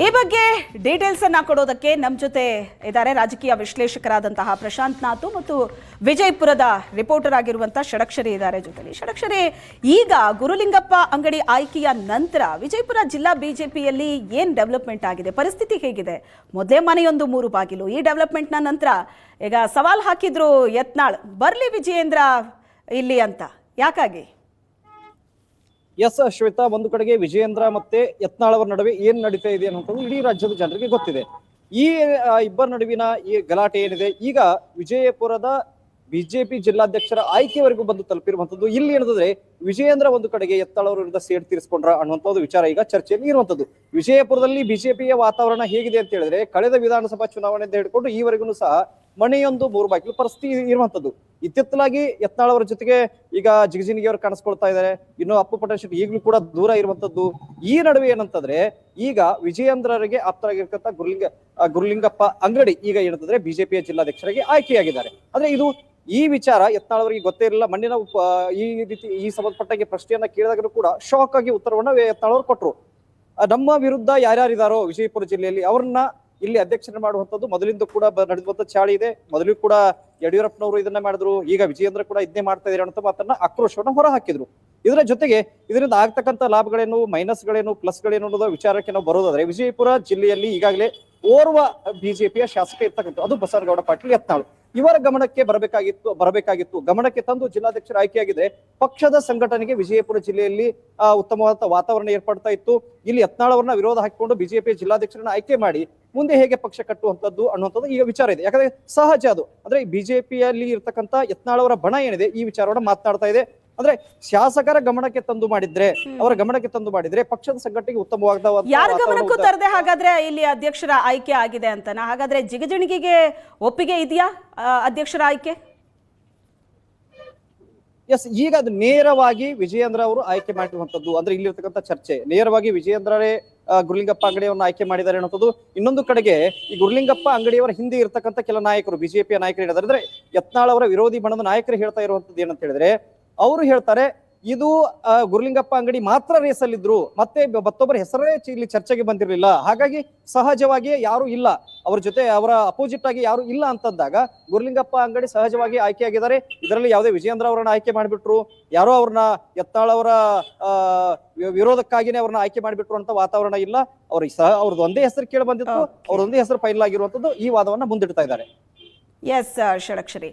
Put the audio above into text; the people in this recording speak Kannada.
ಈ ಬಗ್ಗೆ ಡೀಟೇಲ್ಸ್ ಅನ್ನ ಕೊಡೋದಕ್ಕೆ ನಮ್ಮ ಜೊತೆ ಇದ್ದಾರೆ ರಾಜಕೀಯ ವಿಶ್ಲೇಷಕರಾದಂತಹ ಪ್ರಶಾಂತ್ ನಾಥು ಮತ್ತು ವಿಜಯಪುರದ ರಿಪೋರ್ಟರ್ ಆಗಿರುವಂತಹ ಷಡಕ್ಷರಿ ಇದ್ದಾರೆ ಜೊತೆಲಿ. ಷಡಕ್ಷರಿ, ಈಗ ಗುರುಲಿಂಗಪ್ಪ ಅಂಗಡಿ ಆಯ್ಕೆಯ ನಂತರ ವಿಜಯಪುರ ಜಿಲ್ಲಾ ಬಿಜೆಪಿಯಲ್ಲಿ ಏನ್ ಡೆವಲಪ್ಮೆಂಟ್ ಆಗಿದೆ? ಪರಿಸ್ಥಿತಿ ಹೇಗಿದೆ? ಮೊದಲೇ ಮನೆಯೊಂದು ಮೂರು ಬಾಗಿಲು. ಈ ಡೆವಲಪ್ಮೆಂಟ್ನ ನಂತರ ಈಗ ಸವಾಲ್ ಹಾಕಿದ್ರು ಯತ್ನಾಳ್, ಬರ್ಲಿ ವಿಜಯೇಂದ್ರ ಇಲ್ಲಿ ಅಂತ. ಯಾಕಾಗಿ? ಎಸ್ ಶ್ವೇತಾ ಒಂದು ಕಡೆಗೆ ವಿಜಯೇಂದ್ರ ಮತ್ತೆ ಯತ್ನಾಳ್ ಅವರ ನಡುವೆ ಏನ್ ನಡೀತಾ ಇದೆ ಅನ್ನೋದು ಇಡೀ ರಾಜ್ಯದ ಜನರಿಗೆ ಗೊತ್ತಿದೆ. ಈ ಇಬ್ಬರ ನಡುವಿನ ಈ ಗಲಾಟೆ ಏನಿದೆ, ಈಗ ವಿಜಯಪುರದ ಬಿಜೆಪಿ ಜಿಲ್ಲಾಧ್ಯಕ್ಷರ ಆಯ್ಕೆವರೆಗೂ ಬಂದು ತಲುಪಿರುವಂತದ್ದು ಇಲ್ಲಿ ಏನಂದ್ರೆ ವಿಜಯೇಂದ್ರ ಒಂದು ಕಡೆಗೆ ಎತ್ತಾಳವರ ವಿರುದ್ಧ ಸೇಡ್ ತೀರಿಸಿಕೊಂಡ್ರ ಅನ್ನುವಂಥದ್ದು ವಿಚಾರ ಈಗ ಚರ್ಚೆಯಲ್ಲಿ ಇರುವಂತದ್ದು ವಿಜಯಪುರದಲ್ಲಿ ಬಿಜೆಪಿಯ ವಾತಾವರಣ ಹೇಗಿದೆ ಅಂತ ಹೇಳಿದ್ರೆ, ಕಳೆದ ವಿಧಾನಸಭಾ ಚುನಾವಣೆಯಿಂದ ಹಿಡ್ಕೊಂಡು ಈವರೆಗೂ ಸಹ ಮನೆಯೊಂದು ಮೂರು ಬಾಗಿಲು ಪರಿಸ್ಥಿತಿ ಇರುವಂತದ್ದು ಇತ್ತಿತ್ತಲಾಗಿ ಯತ್ನಾಳ್ ಅವರ ಜೊತೆಗೆ ಈಗ ಜಿಗಜಿನಿಗೆ ಅವರು ಕಾಣಿಸ್ಕೊಳ್ತಾ ಇದ್ದಾರೆ. ಇನ್ನು ಅಪ್ಪು ಪಟೇಲ್ ಶೆಟ್ಟಿ ಈಗಲೂ ಕೂಡ ದೂರ ಇರುವಂತದ್ದು ಈ ನಡುವೆ ಏನಂತಂದ್ರೆ, ಈಗ ವಿಜಯೇಂದ್ರರಿಗೆ ಆಪ್ತರಾಗಿರ್ತಕ್ಕಂಥ ಗುರುಲಿಂಗ ಗುರುಲಿಂಗಪ್ಪ ಅಂಗಡಿ ಈಗ ಏನಂತಂದ್ರೆ ಬಿಜೆಪಿಯ ಜಿಲ್ಲಾಧ್ಯಕ್ಷರಾಗಿ ಆಯ್ಕೆಯಾಗಿದ್ದಾರೆ. ಅಂದ್ರೆ ಇದು ಈ ವಿಚಾರ ಯತ್ನಾಳ್ ಅವರಿಗೆ ಗೊತ್ತೇ ಇರಲಿಲ್ಲ. ಮಣ್ಣಿನ ಈ ರೀತಿ, ಈ ಸಂಬಂಧಪಟ್ಟಾಗೆ ಪ್ರಶ್ನೆಯನ್ನ ಕೇಳಿದಾಗಲೂ ಕೂಡ ಶಾಕ್ ಆಗಿ ಉತ್ತರವನ್ನ ಯತ್ನಾಳ್ ಕೊಟ್ಟರು ನಮ್ಮ ವಿರುದ್ಧ ಯಾರ್ಯಾರಿದಾರೋ ವಿಜಯಪುರ ಜಿಲ್ಲೆಯಲ್ಲಿ ಅವ್ರನ್ನ ಇಲ್ಲಿ ಅಧ್ಯಕ್ಷರನ್ನ ಮಾಡುವಂತದ್ದು ಮೊದಲಿಂದ ಕೂಡ ನಡೆದಿರುವಂತಹ ಚಾಳಿ ಇದೆ. ಮೊದಲು ಕೂಡ ಯಡಿಯೂರಪ್ಪನವರು ಇದನ್ನ ಮಾಡಿದ್ರು, ಈಗ ವಿಜಯೇಂದ್ರ ಕೂಡ ಇದನ್ನೇ ಮಾಡ್ತಾ ಇದ್ದಾರೆ ಅನ್ನೋ ಮಾತನ್ನ ಆಕ್ರೋಶವನ್ನು ಹೊರ ಹಾಕಿದ್ರು ಇದರ ಜೊತೆಗೆ ಇದರಿಂದ ಆಗ್ತಕ್ಕಂಥ ಲಾಭಗಳೇನು, ಮೈನಸ್ಗಳೇನು, ಪ್ಲಸ್ಗಳೇನು ಅನ್ನೋದು ವಿಚಾರಕ್ಕೆ ನಾವು ಬರೋದಾದ್ರೆ, ವಿಜಯಪುರ ಜಿಲ್ಲೆಯಲ್ಲಿ ಈಗಾಗಲೇ ಓರ್ವ ಬಿಜೆಪಿಯ ಶಾಸಕ ಇರ್ತಕ್ಕಂಥ ಅದು ಬಸವನಗೌಡ ಪಾಟೀಲ್ ಯತ್ನಾಳು. ಇವರ ಗಮನಕ್ಕೆ ಬರಬೇಕಾಗಿತ್ತು ಬರಬೇಕಾಗಿತ್ತು. ಗಮನಕ್ಕೆ ತಂದು ಜಿಲ್ಲಾಧ್ಯಕ್ಷರ ಆಯ್ಕೆಯಾಗಿದೆ. ಪಕ್ಷದ ಸಂಘಟನೆಗೆ ವಿಜಯಪುರ ಜಿಲ್ಲೆಯಲ್ಲಿ ಉತ್ತಮವಾದ ವಾತಾವರಣ ಏರ್ಪಡ್ತಾ ಇತ್ತು. ಇಲ್ಲಿ ಯತ್ನಾಳವರನ್ನ ವಿರೋಧ ಹಾಕಿಕೊಂಡು ಬಿಜೆಪಿ ಜಿಲ್ಲಾಧ್ಯಕ್ಷರನ್ನ ಆಯ್ಕೆ ಮಾಡಿ ಮುಂದೆ ಹೇಗೆ ಪಕ್ಷ ಕಟ್ಟುವಂತದ್ದು ಅನ್ನುವಂಥದ್ದು ಈಗ ವಿಚಾರ ಇದೆ ಯಾಕಂದ್ರೆ ಸಹಜ ಅದು. ಅಂದ್ರೆ ಬಿಜೆಪಿಯಲ್ಲಿ ಇರ್ತಕ್ಕಂಥ ಯತ್ನಾಳವರ ಬಣ ಏನಿದೆ, ಈ ವಿಚಾರವನ್ನು ಮಾತನಾಡ್ತಾ ಇದೆ. ಅಂದ್ರೆ ಶಾಸಕರ ಗಮನಕ್ಕೆ ತಂದು ಮಾಡಿದ್ರೆ ಅವರ ಗಮನಕ್ಕೆ ತಂದು ಮಾಡಿದ್ರೆ ಪಕ್ಷದ ಸಂಘಟನೆಗೆ ಉತ್ತಮವಾದ ಯಾರ ಗಮನಕ್ಕೂ ತರದೆ ಹಾಗಾದ್ರೆ ಇಲ್ಲಿ ಅಧ್ಯಕ್ಷರ ಆಯ್ಕೆ ಆಗಿದೆ ಅಂತನಾ? ಹಾಗಾದ್ರೆ ಜಿಗಜಿಣಿಗೆಗೆ ಒಪ್ಪಿಗೆ ಇದೆಯಾ ಅಧ್ಯಕ್ಷರ ಆಯ್ಕೆ? ಎಸ್ ಈಗ ಅದು ನೇರವಾಗಿ ವಿಜಯೇಂದ್ರ ಅವರು ಆಯ್ಕೆ ಮಾಡಿರುವಂತದ್ದು ಅಂದ್ರೆ ಇಲ್ಲಿರ್ತಕ್ಕಂಥ ಚರ್ಚೆ. ನೇರವಾಗಿ ವಿಜಯೇಂದ್ರರೇ ಗುರುಲಿಂಗಪ್ಪ ಅಂಗಡಿಯವರನ್ನ ಆಯ್ಕೆ ಮಾಡಿದ್ದಾರೆ ಅನ್ನೋದು ಇನ್ನೊಂದು ಕಡೆಗೆ ಈ ಗುರುಲಿಂಗಪ್ಪ ಅಂಗಡಿಯವರ ಹಿಂದೆ ಇರ್ತಕ್ಕಂಥ ಕೆಲ ನಾಯಕರು ಬಿಜೆಪಿಯ ನಾಯಕರು ಹೇಳಿದ್ದಾರೆ. ಅಂದ್ರೆ ಯತ್ನಾಳ್ ಅವರ ವಿರೋಧಿ ಬಣದ ನಾಯಕರು ಹೇಳ್ತಾ ಇರುವಂತದ್ದು ಏನಂತ ಹೇಳಿದ್ರೆ ಅವರು ಹೇಳ್ತಾರೆ ಇದು ಗುರುಲಿಂಗಪ್ಪ ಅಂಗಡಿ ಮಾತ್ರ ರೇಸಲ್ಲಿದ್ರು ಮತ್ತೆ ಮತ್ತೊಬ್ಬರ ಹೆಸರೇ ಇಲ್ಲಿ ಚರ್ಚೆಗೆ ಬಂದಿರಲಿಲ್ಲ. ಹಾಗಾಗಿ ಸಹಜವಾಗಿ ಯಾರು ಇಲ್ಲ. ಅವ್ರ ಜೊತೆ ಅವರ ಅಪೋಸಿಟ್ ಆಗಿ ಯಾರು ಇಲ್ಲ ಅಂತಂದಾಗ ಗುರುಲಿಂಗಪ್ಪ ಅಂಗಡಿ ಸಹಜವಾಗಿ ಆಯ್ಕೆಯಾಗಿದ್ದಾರೆ. ಇದರಲ್ಲಿ ಯಾವುದೇ ವಿಜಯೇಂದ್ರ ಅವರನ್ನ ಆಯ್ಕೆ ಮಾಡಿಬಿಟ್ರು ಯಾರೋ ಅವ್ರನ್ನ ಎತ್ತಾಳವರ ವಿರೋಧಕ್ಕಾಗಿನೇ ಅವ್ರನ್ನ ಆಯ್ಕೆ ಮಾಡಿಬಿಟ್ರು ಅಂತ ವಾತಾವರಣ ಇಲ್ಲ. ಅವ್ರಿಗೆ ಸಹ ಅವ್ರದ್ದು ಒಂದೇ ಹೆಸರು ಕೇಳಿ ಬಂದಿತ್ತು. ಅವ್ರ ಅವ್ರದೊಂದೇ ಹೆಸರು ಫೈನಲ್ ಆಗಿರುವಂತದ್ದು ಈ ವಾದವನ್ನ ಮುಂದಿಡ್ತಾ ಇದ್ದಾರೆ. ಎಸ್ ಷಡಕ್ಷರಿ.